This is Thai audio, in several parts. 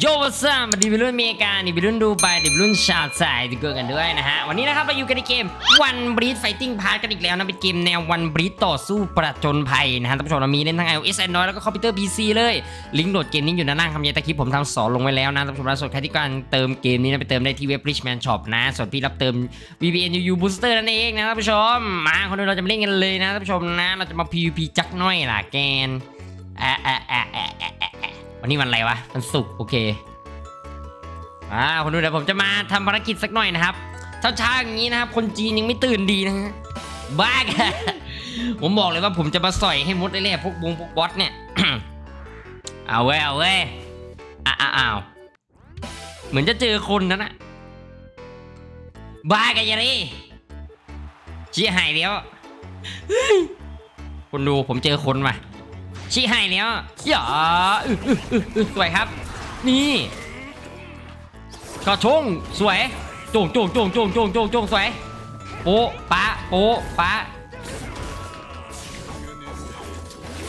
โยซัมดีวิรุ่นเมกาดีวิรุ่นดูไปดีวิรุ่นชาติสายดีเกินกันด้วยนะฮะ วันนี้นะครับเราอยู่กันในเกม One Breed Fighting Pass กันอีกแล้วนะ เป็นเกมแนว One Breed ต่อสู้ประจนภัยนะฮะท่านผู้ชมเรามีเล่นทั้ง iOS Android แล้วก็คอมพิวเตอร์ PC เลย ลิงก์โหลดเกมนี้อยู่ด้านล่างคำยันตะคลิปผมทำสอนลงไว้แล้วนะท่านผู้ชมนะส่วนใครที่การเติมเกมนี้นะไปเติมได้ที่เว็บ Richman Shop นะ ส่วนพี่รับเติม VPN UU Booster นั่นเองนะท่านผู้ชม มาคนเดียวเราจะมาเล่นกันเลยนะท่านผู้ชมนะ เราจะมา PVP จักหน้อยล่ะแกนอะอะอะอะอะอะ วันนี้วันอะไรวะวันศุกร์โอเคอ่าคนดูเดี๋ยวผมจะมาทำภารกิจสักหน่อยนะครับเช้าๆอย่างนี้นะครับ คนจีนยังไม่ตื่นดีนะฮะบ้าแกผมบอกเลยว่าผมจะมาสอยให้มดได้เลยพวกบงพวกบอสเนี่ยเอาเว้ยเอาเว้ยอ้าวอ้าวเหมือนจะเจอคนนะนะบ้าแกันยารีชี้หายแล้วเฮ้ยคนดูผมเจอคนว่ะ ชี้ใหายแล้วอย่าอื้ออื้ออื้ออื้อสวยครับ นี่ก็ชงสวยโจงโจงโจงโจงโจงโจงจงสวยโป๊ะปะโป๊ะปะ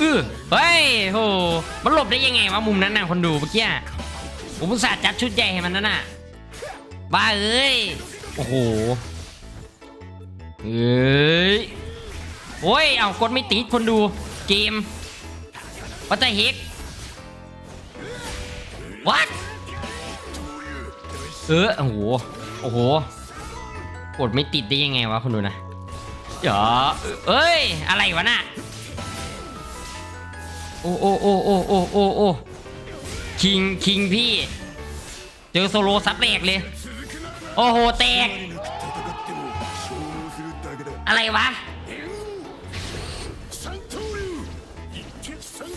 อือเฮ้ยโหมันหลบได้ยังไงวะมุมนั้นน่ะคนดูเมื่อกี้ผมอุตส่าห์จัดชุดใหญ่ให้มันนั่นน่ะบ้าเอ้ยโอ้โหเอ้ยโอ้ยเอากดไม่ติดคนดูเกม วัตเตอร์เฮก what เออโอ้โหโอ้โหกดไม่ติดได้ยังไงวะคุณดูนะเดี๋ยวเอ้ย อะไรวะน่ะโอ้โอ้โอ้โอ้โอ้โอ้โอ้คิงคิงพี่ เจอโซโลซัดแตกเลย โอ้โหแตก อะไรวะ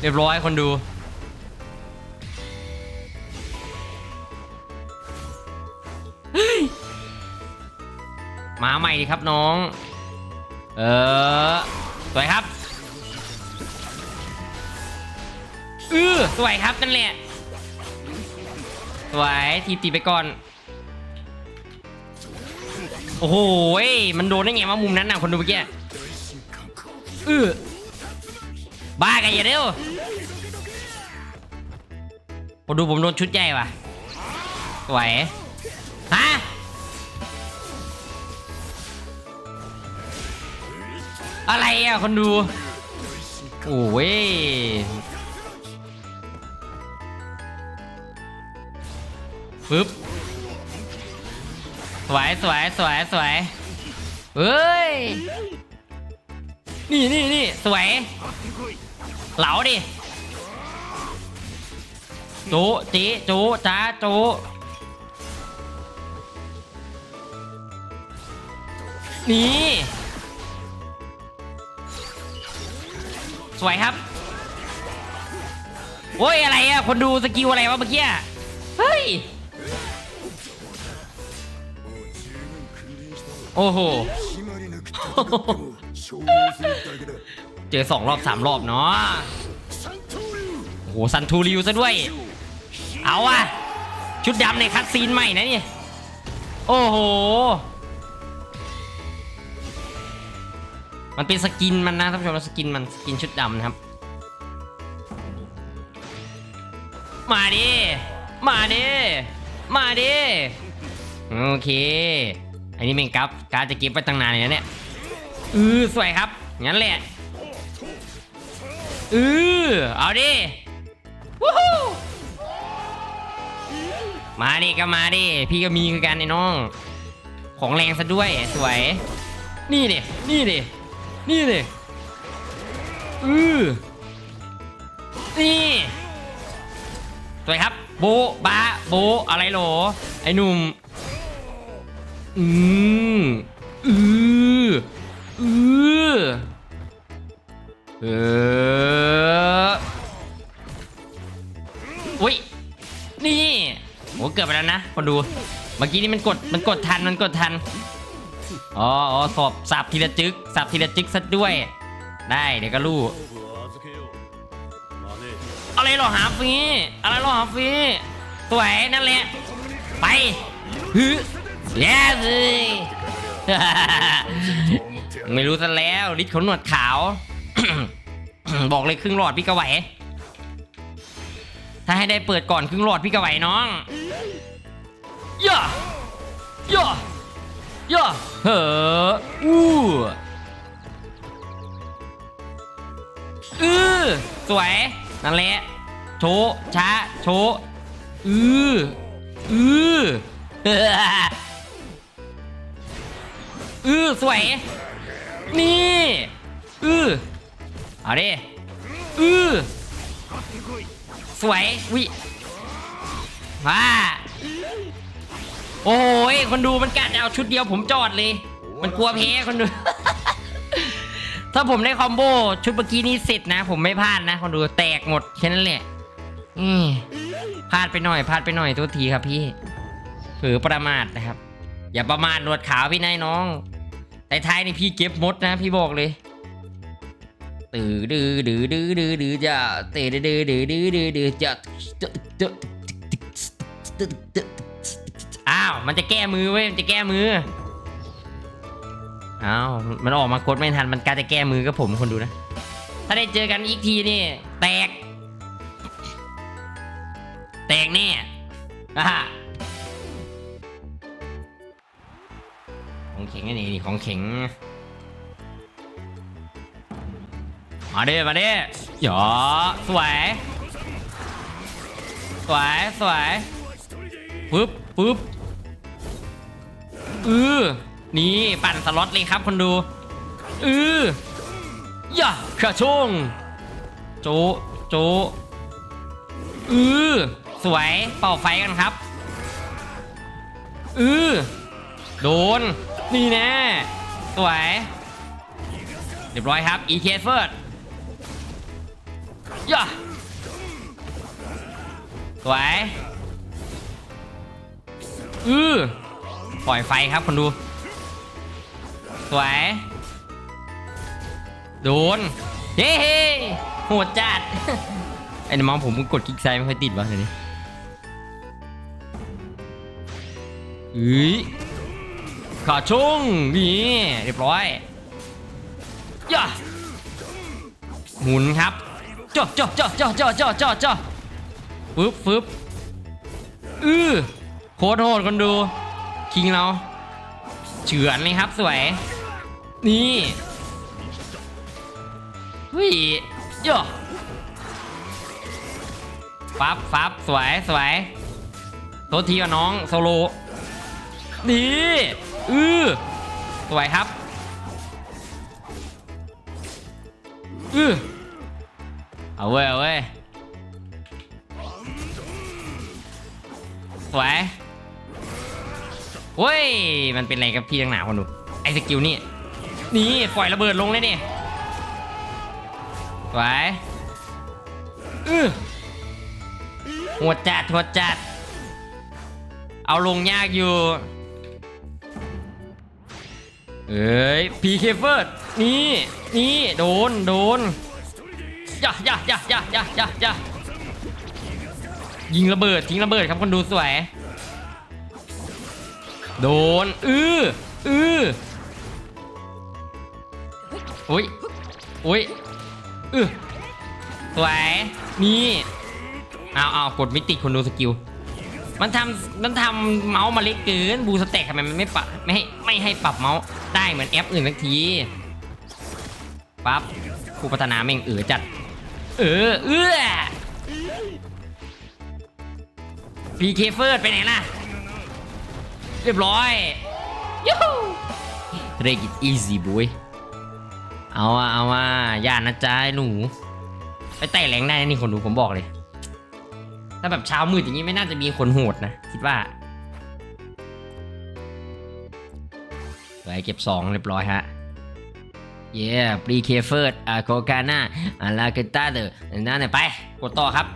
เรียบร้อยคนดู มาใหม่ดีครับน้อง เออ สวยครับอือสวยครับ นั่นแหละ สวยทีตีไปก่อน โอ้โหยมันโดนได้ไงว่ามุมนั้นน่ะคนดูเมื่อกี้อือ บ้ากันอย่าเร็วคนดูผมโดนชุดใหญ่ว่ะสวยฮะอะไรอะคนดู โอ้ยปึ๊บสวยสวยสวยสวยเฮ้ย นี่นี่นี่สวย เหลาดิจะจีจะจ้าจะนี่สวยครับโอ้ยอะไรอะคนดูสกิลอะไรวะเมื่อกี้เฮ้ยโอ้โห เจอสองรอบสามรอบเนาะโอ้โหซันทูริวซะด้วย เอาอะชุดดำในคัตซีนใหม่นะนี่โอ้โห มันเป็นสกินมันนะท่านผู้ชมสกินมันสกินชุดดำนะครับ มาดิ มาดิ มาดิ โอเค อันนี้เป็นกับการจะเก็บไปตั้งนานเลยนะเนี่ย อือสวยครับ งั้นแหละอือเอาดิวู้ฮู้มาดิก็มาดิ พี่ก็มีคือกันไอ้น้อง ของแรงซะด้วยสวย นี่ดิ นี่ดิ นี่ดิอือนี่สวยครับ โบบะโบอะไรโหลไอ้หนุ่มอืมอือ เอุ้ย นี่โหเกือบไปแล้วนะคนดู เมื่อกี้นี่มันกด มันกดทัน มันกดทัน อ๋ออ๋อสอบสับทีละจึกสับทีละจึกซะด้วย ได้ เดี๋ยวก็รู้อะไรหรอหาฟรีอะไรหรอหาฟรีสวยนั่นแหละ ไปฮึเยสไม่รู้ซะแล้วลิศขอหนวดขาว บอกเลยครึ่งหลอดพี่กระไหว ถ้าให้ได้เปิดก่อนครึ่งหลอดพี่กระไหวน้องย่าย่าย่าเฮ้ออู้อือสวย นั่นแหละ โชช้า โชอืออืออือสวย นี่ อือ เอาดิอือสวยวิว้าโอ้ยคนดูมันกัดเอาชุดเดียวผมจอดเลย มันกลัวแพ้คนดู ถ้าผมได้คอมโบชุดเมื่อกี้นี้เสร็จนะ ผมไม่พลาดนะ คนดูแตกหมดแค่นั้นแหละอืมพลาดไปหน่อยพลาดไปหน่อยทุกทีครับพี่เผือประมาทนะครับ อย่าประมาทหนวดขาวพี่นายน้องแต่ท้ายนี่พี่เก็บมดนะ พี่บอกเลย ตื่อดื้อดื้อดื้อดื้อดื้อจะเตะดื้อดื้อดื้อดื้อดื้อดื้อจะอ้าวมันจะแก้มือเว้ยมันจะแก้มืออ้าวมันออกมากดไม่ทันมันกล้าจะแก้มือกับผมคนดูนะ ถ้าได้เจอกันอีกทีนี่แตก แตกแน่อ่าของเข็งนี่นี่ของเข็ง มาดิมาดิหยอสวย สวย สวยปึ๊บปึ๊บอือนี่ปั่นสล็อตเลยครับคนดู อือย่าขะชงโจโจอือสวยเป่าไฟกันครับ อือโดน นี่แน่สวย เรียบร้อยครับ e k เฟิร์ด ย่าสวยอือปล่อยไฟครับคนดู สวย โดน เฮ้โหดจัด ไอ้น้องผมกดคลิกไซไม่ค่อยติดวะเดี๋ยวนี้เฮ้ยขาชงนี่เรียบร้อยย่าหมุนครับ จ่อจ่อจ่อจ่อจ่อจ่อจ่อจ่อฟึบฟึบอือโคตรโหดคนดู คิงเราเฉือนเลยครับสวย นี่เฮ้ยย่อฟับฟับสวยสวยโทษทีว่าน้องโซโลดีอือสวยครับอือ เอาเว้ยเอาเว้ยสวยเว้ย มันเป็นอะไรกับพี่ตั้งหนาคนดูไอ้สกิลนี่ นี่ปล่อยระเบิดลงเลยนี่สวยอือหัวจัดหัวจัด เอาลงยากอยู่ เอ้ยพีเคเฟิร์ดนี่ นี่ โดน โดน ย่าย่าย่าย่าย่าย่าย่ายิงระเบิดทิ้งระเบิดครับคนดูสวย โดน อืออืออุ้ยอุ้ยอือสวย นี่เอาเอากดมิติคนดูสกิล มันทำมันทำเมาส์มาเล็กเกิน บูสเต็กทำไมมันไม่ปรับไม่ให้ไม่ให้ปรับเมาส์ได้เหมือนแอปอื่นสักทีปั๊บผู้พัฒนาแม่งเออจัด เออเอื้อพีเคเฟิร์ดไปไหนล่ะ เรียบร้อยยูฮูเรกิตอีซี่บุยเอาอะเอาอะอย่านะจ๊ะหนู ไปไต่แรงได้นะนี่คนดูผมบอกเลย ถ้าแบบเช้ามืดอย่างนี้ไม่น่าจะมีคนโหดนะ คิดว่าไปเก็บสองเรียบร้อยฮะ เย่ปรีเคเฟิร์ดอาโคกาน่าอาลาเกต้าเดอนั่นเนี่ยไป กดต่อครับ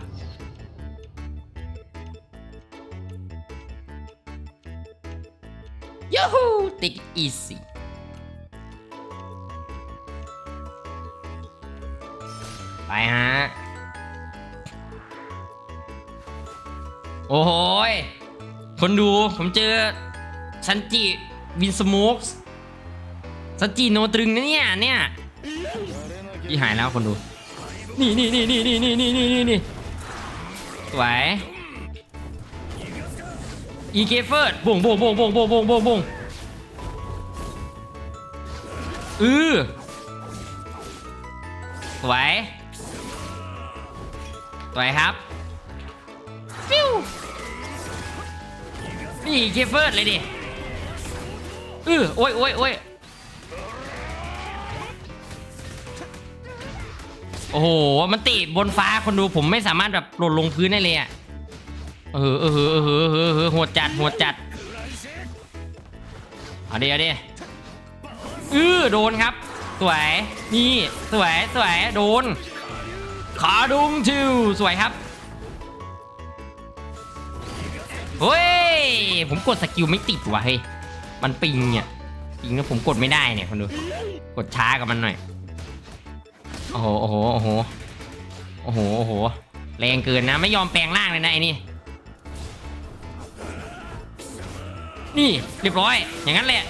ยูฮูติ๊กอีซี่ไปฮะ โอ้โหคนดูผมเจอ ชันจิ วินสโมกส์ นจิโนตรึงนะเนี่ยเนี่ยที่หายแล้วคนดู นี่นี่นี่นี่นี่นี่นี่นี่นี่นี่สวยอีเคเฟิร์ดบ่งบ่งบ่งบ่งบ่งบ่งบ่งบ่งอือสวยสวยครับฟิวนี่เคเฟิร์ดเลยดิเออโอ้ยโอ้ยโอ้ย โอ้โห มันติบนฟ้าคนดูผมไม่สามารถแบบหล่นลงพื้นได้เลยอะ เออเออเออเออเออเออโหดจัดโหดจัด เอาดิเอาดิเออโดนครับ สวย นี่ สวย สวย โดน ขาดุงชิว สวยครับเฮ้ย ผมกดสกิลไม่ติดว่ะเฮ้ย มันปิงเนี่ย ปิงแล้วผมกดไม่ได้เนี่ยคนดู กดช้ากับมันหน่อย อ้โห โอ้โห โอ้โห โอ้โห โอ้โห แรงเกินนะ ไม่ยอมแปลงร่างเลยนะไอ้นี่ นี่เรียบร้อย อย่างนั้นแหละ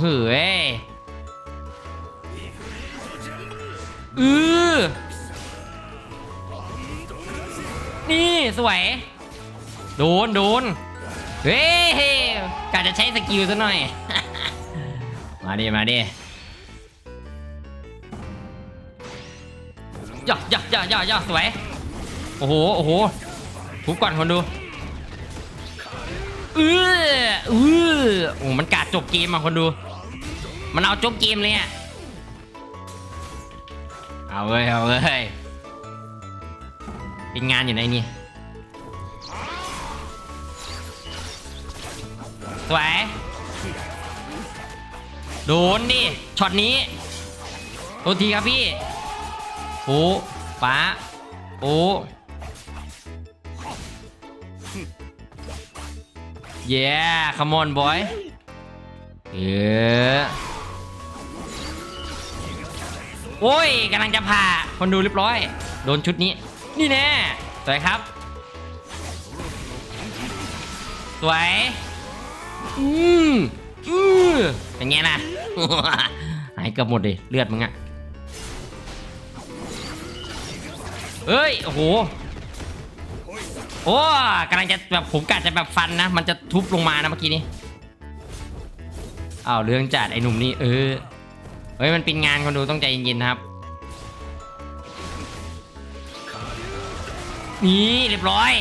เฮ้ยเออนี่สวย โดนโดนเฮ้ยกะจะใช้สกิลซะหน่อย มาดิ มาดิ ย่อย่อย่อสวย โอ้โห โอ้โหทุบก่อนคนดูเออเออโอ้มันกาดจบเกมอะคนดู มันเอาจบเกมเลยอะเอาเว้ยเอาเว้ยเป็นงานอยู่ในนี่สวยโดนดิช็อตนี้โทษทีครับพี่โอ้ ป้าโอ้เย้ come on boy เออโอ้ยกำลังจะผ่าคนดูเรียบร้อย โดนชุดนี้ นี่แน่สวยครับ สวยอืมอือเป็นไงนะหายเกือบหมดเลยเลือดมึงอะ เอ้ยโอ้โหโอ้กำลังจะแบบผมกะจะแบบฟันนะ มันจะทุบลงมานะเมื่อกี้นี้อ้าวเรื่องจัดไอ้หนุ่มนี่เออเฮ้ยมันเป็นงานคนดูต้องใจเย็นๆนะครับนี่เรียบร้อย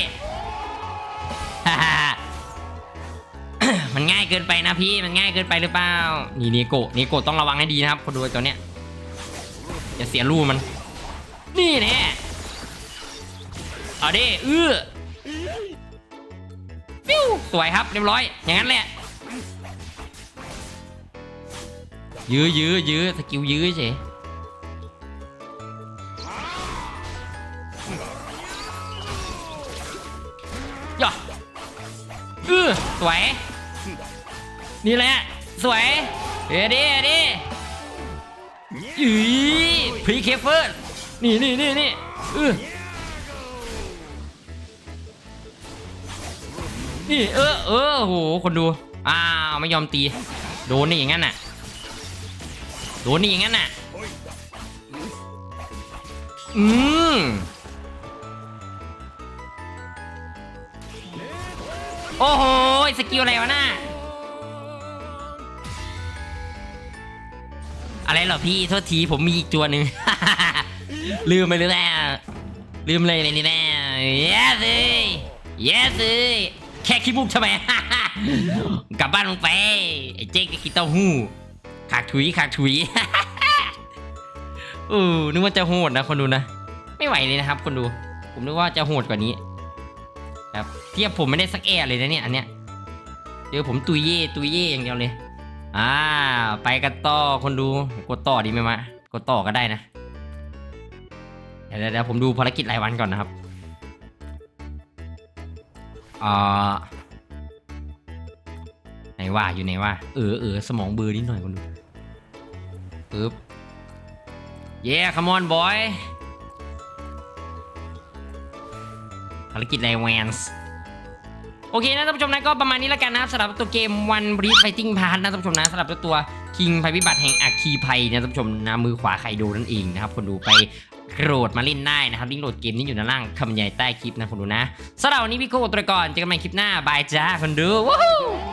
ฮ่าฮ่มันง่ายเกินไปนะพี่มันง่ายเกินไปหรือเปล่านี่นี่โกะนี่โกะต้องระวังให้ดีนะครับคนดูตัวเนี้ยอย่าเสียรูมัน นี่แน่ เอาดิเอื้อปิ้วสวยครับเรียบร้อย อย่างนั้นแหละ ยื้อยื้อยื้อสกิลยื้อเฉยย่อเออสวย นี่แหละ สวยเอ้ดิเอ้ดิอีพีเคเฟิร์นี่นี่นี่นี่เออ นี่เออเออโหคนดู อ้าวไม่ยอมตี โดนนี่อย่างนั้นน่ะ โดนนี่อย่างนั้นน่ะ อืมโอ้โห สกิลอะไรวะน่าอะไรเหรอพี่ โทษทีผมมีอีกตัวหนึ่ง ลืมไปเลยแน่ลืมเลยเลยนี่แน่ yes เลย yes เลย แค่ขี้มุกทำไม กลับบ้านลงไป ไอ้เจ๊ก็กินเต้าหู้ขากถุยขากถุยเออนึกว่าจะโหดนะคนดูนะ ไม่ไหวเลยนะครับ คนดู ผมนึกว่าจะโหดกว่านี้ครับเทียบผมไม่ได้สักแอร์เลยนะเนี่ยอันเนี้ยเจอผมตุยเย่ตุยเย่อย่างเดียวเลย อ่า ไปกันต่อคนดูกดต่อดีไหมมะกดต่อก็ได้นะเดี๋ยวเดี๋ยวผมดูภารกิจรายวันก่อนนะครับ อ่าไหนวะอยู่ไหนวะเออเออสมองเบลอนิดหน่อยคนดูปึ๊บเย้คัมอนบอยภารกิจไรแวนส์โอเคนะท่านผู้ชมนะก็ประมาณนี้แล้วกันนะครับสำหรับตัวเกม One Breed Fighting Pass นะท่านผู้ชมนะสำหรับตัว King ภัยพิบัติแห่งอัคคีภัยนะท่านผู้ชมนะมือขวาไคโดนั่นเองนะครับคนดูไป โหลดมาเล่นได้นะครับลิงก์โหลดเกมนี้อยู่ด้านล่างคำใหญ่ใต้คลิปนะคนดูนะสำหรับวันนี้พี่โก้ตัวก่อนเจอกันใหม่คลิปหน้าบายจ้าคนดูว้าว